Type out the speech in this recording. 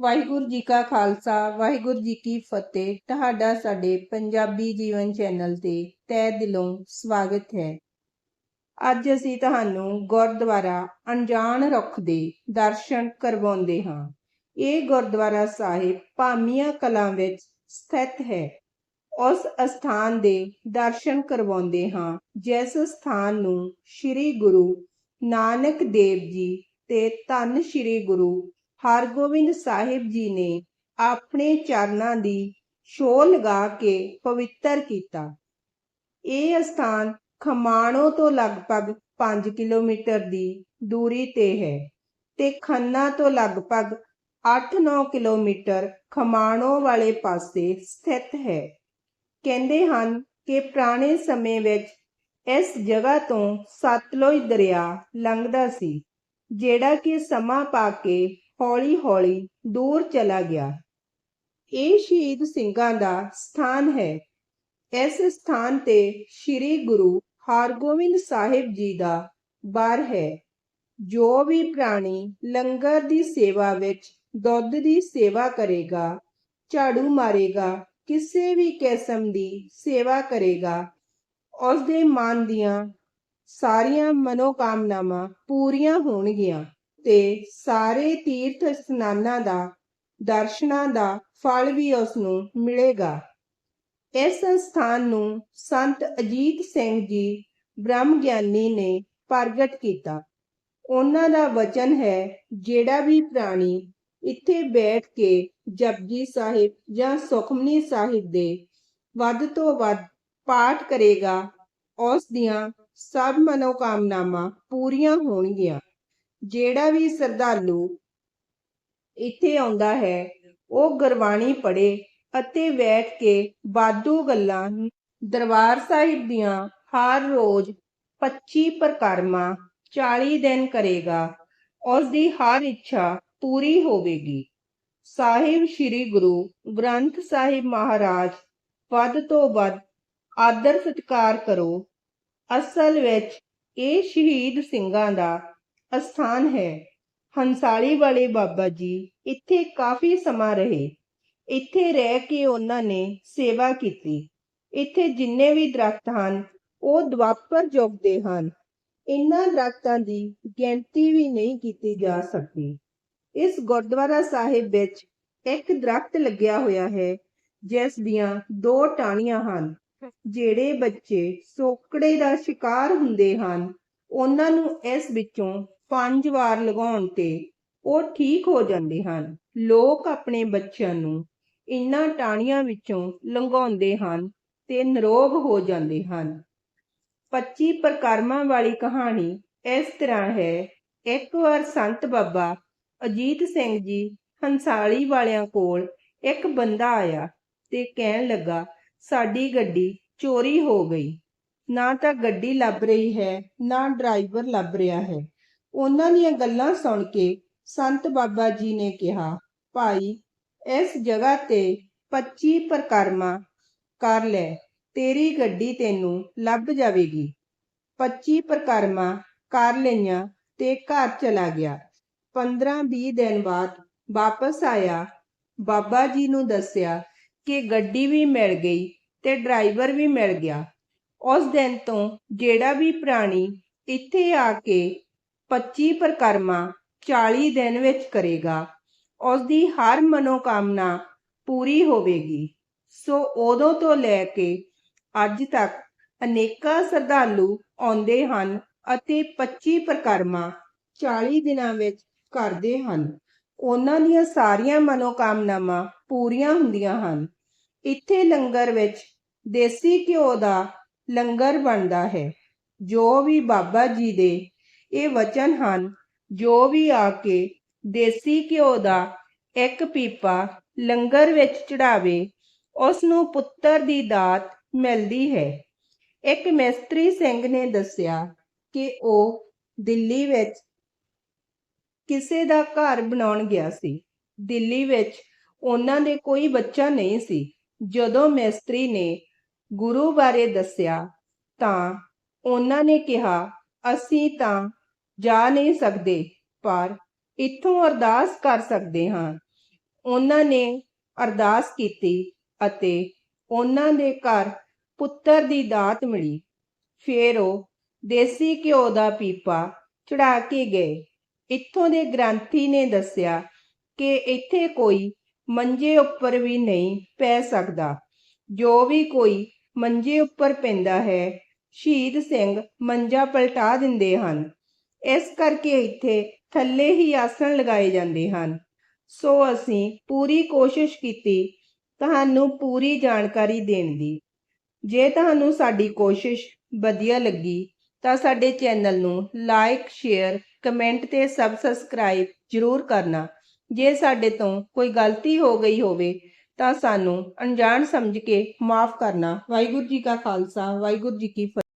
ਵਾਹਿਗੁਰੂ ਜੀ ਕਾ ਖਾਲਸਾ, ਵਾਹਿਗੁਰੂ ਜੀ ਕੀ ਫਤਿਹ। ਤੁਹਾਡਾ ਸਾਡੇ ਪੰਜਾਬੀ ਜੀਵਨ ਚੈਨਲ ਤੇ ਤਹਿ ਦਿਲੋਂ ਸਵਾਗਤ ਹੈ। ਅੱਜ ਅਸੀਂ ਤੁਹਾਨੂੰ ਗੁਰਦੁਆਰਾ ਅਣਜਾਣ ਰੁੱਖ ਦੇ ਦਰਸ਼ਨ ਕਰਵਾਉਂਦੇ ਹਾਂ। ਇਹ ਗੁਰਦੁਆਰਾ ਸਾਹਿਬ ਭਾਮੀਆਂ ਕਲਾਂ ਵਿੱਚ ਸਥਿਤ ਹੈ। ਉਸ ਅਸਥਾਨ ਦੇ ਦਰਸ਼ਨ ਕਰਵਾਉਂਦੇ ਹਾਂ, ਜਿਸ ਸਥਾਨ ਨੂੰ ਸ੍ਰੀ ਗੁਰੂ ਨਾਨਕ ਦੇਵ ਜੀ ਤੇ ਧੰਨ ਸ੍ਰੀ ਗੁਰੂ ਹਰਗੋਬਿੰਦ ਸਾਹਿਬ ਜੀ ਨੇ ਆਪਣੇ ਚਰਨਾਂ ਦੀ ਛੋਹ ਲਗਾ ਕੇ ਪਵਿੱਤਰ ਕੀਤਾ। ਇਹ ਸਥਾਨ ਖਮਾਣੋ ਤੋਂ ਲਗਭਗ 5 ਕਿਲੋਮੀਟਰ ਦੀ ਦੂਰੀ ਤੇ ਹੈ ਤੇ ਖੰਨਾ ਤੋਂ ਲਗਭਗ 8-9 ਕਿਲੋਮੀਟਰ ਖਮਾਣੋ ਵਾਲੇ ਪਾਸੇ ਸਥਿਤ ਹੈ। ਕਹਿੰਦੇ ਹਨ ਕਿ ਪੁਰਾਣੇ ਸਮੇਂ ਵਿੱਚ ਇਸ ਜਗ੍ਹਾ ਤੋਂ ਸਤਲੁਜ ਦਰਿਆ ਲੰਘਦਾ ਸੀ, ਜਿਹੜਾ ਕਿ ਸਮਾਂ ਪਾ ਕੇ ਹੌਲੀ-ਹੌਲੀ ਦੂਰ ਚਲਾ ਗਿਆ। ਇਹ ਸ਼ਹੀਦ ਸਿੰਘਾਂ ਦਾ ਸਥਾਨ ਹੈ। ਇਸ ਸਥਾਨ ਤੇ ਸ੍ਰੀ ਗੁਰੂ ਹਰਗੋਬਿੰਦ ਸਾਹਿਬ ਜੀ ਦਾ ਬਾਰ ਹੈ। ਜੋ ਵੀ ਪ੍ਰਾਣੀ ਲੰਗਰ ਦੀ ਸੇਵਾ ਵਿੱਚ ਦੁੱਧ ਦੀ ਸੇਵਾ ਕਰੇਗਾ, ਝਾੜੂ ਮਾਰੇਗਾ, ਕਿਸੇ ਵੀ ਕਿਸਮ ਦੀ ਸੇਵਾ ਕਰੇਗਾ ਉਸ ਦੇ ਮਨ ਦੀਆਂ ਸਾਰੀਆਂ ਮਨੋਕਾਮਨਾਵਾਂ ਪੂਰੀਆਂ ਹੋਣਗੀਆਂ। ਤੇ ਸਾਰੇ ਤੀਰਥ ਇਸ਼ਨਾਨਾਂ ਦਾ, ਦਰਸ਼ਨਾਂ ਦਾ ਫਲ ਵੀ ਉਸ ਨੂੰ ਮਿਲੇਗਾ। ਇਸ ਸੰਸਥਾਨ ਨੂੰ ਸੰਤ ਅਜੀਤ ਸਿੰਘ ਜੀ ਬ੍ਰਹਮ ਗਿਆਨੀ ਨੇ ਪ੍ਰਗਟ ਕੀਤਾ। ਉਹਨਾਂ ਦਾ ਵਚਨ ਹੈ, ਜਿਹੜਾ ਵੀ ਪ੍ਰਾਣੀ ਇੱਥੇ ਬੈਠ ਕੇ ਜਪਜੀ ਸਾਹਿਬ ਜਾਂ ਸੁਖਮਨੀ ਸਾਹਿਬ ਦੇ ਵੱਧ ਤੋਂ ਵੱਧ ਪਾਠ ਕਰੇਗਾ, ਉਸ ਦੀਆਂ ਸਭ ਮਨੋਕਾਮਨਾਵਾਂ ਪੂਰੀਆਂ ਹੋਣਗੀਆਂ। ਜਿਹੜਾ ਵੀ ਸਰਦਾਲੂ ਇੱਥੇ ਆਉਂਦਾ ਹੈ, ਉਹ ਗੁਰਬਾਣੀ ਪੜ੍ਹੇ ਅਤੇ ਬੈਠ ਕੇ ਬਾਦੂ ਗੱਲਾਂ ਦਰਬਾਰ ਸਾਹਿਬ ਦੀਆਂ ਹਰ ਰੋਜ਼ 25 ਪ੍ਰਕਰਮਾ 40 ਦਿਨ ਕਰੇਗਾ ਉਸ ਦੀ ਹਰ ਇੱਛਾ ਪੂਰੀ ਹੋਵੇਗੀ। ਸਾਹਿਬ ਸ੍ਰੀ ਗੁਰੂ ਗ੍ਰੰਥ ਸਾਹਿਬ ਮਹਾਰਾਜ ਵੱਧ ਤੋਂ ਵੱਧ ਆਦਰ ਸਤਿਕਾਰ ਕਰੋ। ਅਸਲ ਵਿੱਚ ਇਹ ਸ਼ਹੀਦ ਸਿੰਘਾਂ ਦਾ ਅਸਥਾਨ ਹੈ। ਹੰਸਾਲੀ ਵਾਲੇ ਬਾਬਾ ਜੀ ਇੱਥੇ ਕਾਫੀ ਸਮਾਂ ਰਹੇ। ਇੱਥੇ ਰਹਿ ਕੇ ਉਹਨਾਂ ਨੇ ਸੇਵਾ ਕੀਤੀ। ਇੱਥੇ ਜਿੰਨੇ ਵੀ ਦਰਖਤ ਹਨ, ਉਹ ਦਵਾਪਰ ਯੁੱਗ ਦੇ ਹਨ। ਇਹਨਾਂ ਦਰਖਤਾਂ ਦੀ ਗਿਣਤੀ ਵੀ ਨਹੀਂ ਕੀਤੀ ਜਾ ਸਕਦੀ। ਇਸ ਗੁਰਦੁਆਰਾ ਸਾਹਿਬ ਵਿੱਚ ਇੱਕ ਦਰਖਤ ਲੱਗਿਆ ਹੋਇਆ ਹੈ, ਜਿਸ ਦੀਆਂ ਦੋ ਟਾਹਣੀਆਂ ਹਨ। ਜਿਹੜੇ ਬੱਚੇ ਸੋਕੜੇ ਦਾ ਸ਼ਿਕਾਰ ਹੁੰਦੇ ਹਨ, ਉਹਨਾਂ ਨੂੰ ਇਸ ਵਿੱਚੋਂ ਪੰਜ ਵਾਰ ਲਗਾਉਣ ਤੇ ਉਹ ਠੀਕ ਹੋ ਜਾਂਦੇ ਹਨ। ਲੋਕ ਆਪਣੇ ਬੱਚਿਆਂ ਨੂੰ ਇਨ੍ਹਾਂ ਟਾਹਣੀਆਂ ਵਿੱਚੋਂ ਲੰਘਾਉਂਦੇ ਹਨ ਤੇ ਨਿਰੋਗ ਹੋ ਜਾਂਦੇ ਹਨ। 25 ਪ੍ਰਕਰਮਾਂ ਵਾਲੀ ਕਹਾਣੀ ਇਸ ਤਰ੍ਹਾਂ ਹੈ। ਇੱਕ ਵਾਰ ਸੰਤ ਬਾਬਾ ਅਜੀਤ ਸਿੰਘ ਜੀ ਹੰਸਾਲੀ ਵਾਲਿਆਂ ਕੋਲ ਇੱਕ ਬੰਦਾ ਆਇਆ ਤੇ ਕਹਿਣ ਲੱਗਾ, ਸਾਡੀ ਗੱਡੀ ਚੋਰੀ ਹੋ ਗਈ। ਨਾ ਤਾਂ ਗੱਡੀ ਲੱਭ ਰਹੀ ਹੈ, ਨਾ ਡਰਾਈਵਰ ਲੱਭ ਰਿਹਾ ਹੈ। ਉਹਨਾਂ ਦੀਆਂ ਗੱਲਾਂ ਸੁਣ ਕੇ ਸੰਤ ਬਾਬਾ ਜੀ ਨੇ ਕਿਹਾ, ਭਾਈ, ਇਸ ਜਗ੍ਹਾ ਤੇ 25 ਪ੍ਰਕਰਮਾ ਕਰ ਲੈ, ਤੇਰੀ ਗੱਡੀ ਤੈਨੂੰ ਲੱਭ ਜਾਵੇਗੀ। 25 ਪ੍ਰਕਰਮਾ ਕਰ ਲਈਆਂ ਤੇ ਘਰ ਚਲਾ ਗਿਆ। 15-20 ਦਿਨ ਬਾਅਦ ਵਾਪਸ ਆਇਆ। ਬਾਬਾ ਜੀ ਨੂੰ ਦੱਸਿਆ ਕਿ ਗੱਡੀ ਵੀ ਮਿਲ ਗਈ ਤੇ ਡਰਾਈਵਰ ਵੀ ਮਿਲ ਗਿਆ। ਉਸ ਦਿਨ ਤੋਂ ਜਿਹੜਾ ਵੀ ਪ੍ਰਾਣੀ ਇੱਥੇ ਆ ਕੇ 25 ਪ੍ਰਕਰਮਾ 40 ਦਿਨ ਵਿੱਚ ਕਰੇਗਾ। ਉਸ ਦੀ ਹਰ ਮਨੋਕਾਮਨਾ ਪੂਰੀ ਹੋਵੇਗੀ। ਸੋ ਉਦੋਂ ਤੋਂ ਲੈ ਕੇ ਅੱਜ ਤੱਕ ਅਨੇਕਾਂ ਸ਼ਰਧਾਲੂ ਆਉਂਦੇ ਹਨ ਅਤੇ 25 ਪ੍ਰਕਰਮਾ 40 ਦਿਨਾਂ ਵਿੱਚ ਕਰਦੇ ਹਨ। ਉਹਨਾਂ ਦੀਆਂ ਸਾਰੀਆਂ ਮਨੋਕਾਮਨਾਵਾਂ ਪੂਰੀਆਂ ਹੁੰਦੀਆਂ ਹਨ। ਇੱਥੇ ਲੰਗਰ ਵਿੱਚ ਦੇਸੀ ਘਿਓ ਦਾ ਲੰਗਰ ਬਣਦਾ ਹੈ, ਜੋ ਵੀ ਬਾਬਾ ਜੀ ਦੇ ਇਹ ਵਚਨ ਹਨ। ਜੋ ਵੀ ਆ ਕੇ ਦੇਸੀ ਘਿਓ ਦਾ ਇੱਕ ਪੀਪਾ ਲੰਗਰ ਵਿੱਚ ਚੜਾਵੇ, ਉਸ ਨੂੰ ਪੁੱਤਰ ਦੀ ਦਾਤ ਮਿਲਦੀ ਹੈ। ਇੱਕ ਮਿਸਤਰੀ ਸਿੰਘ ਨੇ ਦੱਸਿਆ ਕਿ ਉਹ ਦਿੱਲੀ ਵਿੱਚ ਕਿਸੇ ਦਾ ਘਰ ਬਣਾਉਣ ਗਿਆ ਸੀ। ਦਿੱਲੀ ਵਿੱਚ ਉਹਨਾਂ ਦੇ ਕੋਈ ਬੱਚਾ ਨਹੀਂ ਸੀ। ਜਦੋਂ ਮਿਸਤਰੀ ਨੇ ਗੁਰੂ ਬਾਰੇ ਦੱਸਿਆ ਤਾਂ ਉਹਨਾਂ ਨੇ ਕਿਹਾ, ਅਸੀਂ ਤਾਂ ਜਾ ਨਹੀਂ ਸਕਦੇ, ਪਰ ਇੱਥੋਂ ਅਰਦਾਸ ਕਰ ਸਕਦੇ ਹਾਂ। ਉਹਨਾਂ ਨੇ ਅਰਦਾਸ ਕੀਤੀ ਅਤੇ ਉਹਨਾਂ ਦੇ ਘਰ ਪੁੱਤਰ ਦੀ ਦਾਤ ਮਿਲੀ। ਫਿਰ ਉਹ ਦੇਸੀ ਘਿਓ ਦਾ ਪੀਪਾ ਚੜਾ ਕੇ ਗਏ। ਇੱਥੋਂ ਦੇ ਗ੍ਰੰਥੀ ਨੇ ਦੱਸਿਆ ਕਿ ਇੱਥੇ ਕੋਈ ਮੰਜੇ ਉੱਪਰ ਵੀ ਨਹੀਂ ਪੈ ਸਕਦਾ। ਜੋ ਵੀ ਕੋਈ ਮੰਜੇ ਉੱਪਰ ਪੈਂਦਾ ਹੈ, ਸ਼ਹੀਦ ਸਿੰਘ ਮੰਜਾ ਪਲਟਾ ਦਿੰਦੇ ਹਨ। ਇਸ ਕਰਕੇ ਇੱਥੇ ਥੱਲੇ ਹੀ ਆਸਣ ਲਗਾਏ ਜਾਂਦੇ ਹਨ। ਸੋ ਅਸੀਂ ਪੂਰੀ ਕੋਸ਼ਿਸ਼ ਕੀਤੀ ਤੁਹਾਨੂੰ ਪੂਰੀ ਜਾਣਕਾਰੀ ਦੇਣ ਦੀ। ਜੇ ਤੁਹਾਨੂੰ ਸਾਡੀ ਕੋਸ਼ਿਸ਼ ਵਧੀਆ ਲੱਗੀ ਤਾਂ ਸਾਡੇ ਚੈਨਲ ਨੂੰ ਲਾਈਕ, ਸ਼ੇਅਰ, ਕਮੈਂਟ ਤੇ ਸਬ ਸਬਸਕ੍ਰਾਈਬ ਜ਼ਰੂਰ ਕਰਨਾ। ਜੇ ਸਾਡੇ ਤੋਂ ਕੋਈ ਗਲਤੀ ਹੋ ਗਈ ਹੋਵੇ ਤਾਂ ਸਾਨੂੰ ਅਣਜਾਣ ਸਮਝ ਕੇ ਮਾਫ ਕਰਨਾ। ਵਾਹਿਗੁਰੂ ਜੀ ਕਾ ਖਾਲਸਾ, ਵਾਹਿਗੁਰੂ ਜੀ ਕੀ ਫਤਿਹ।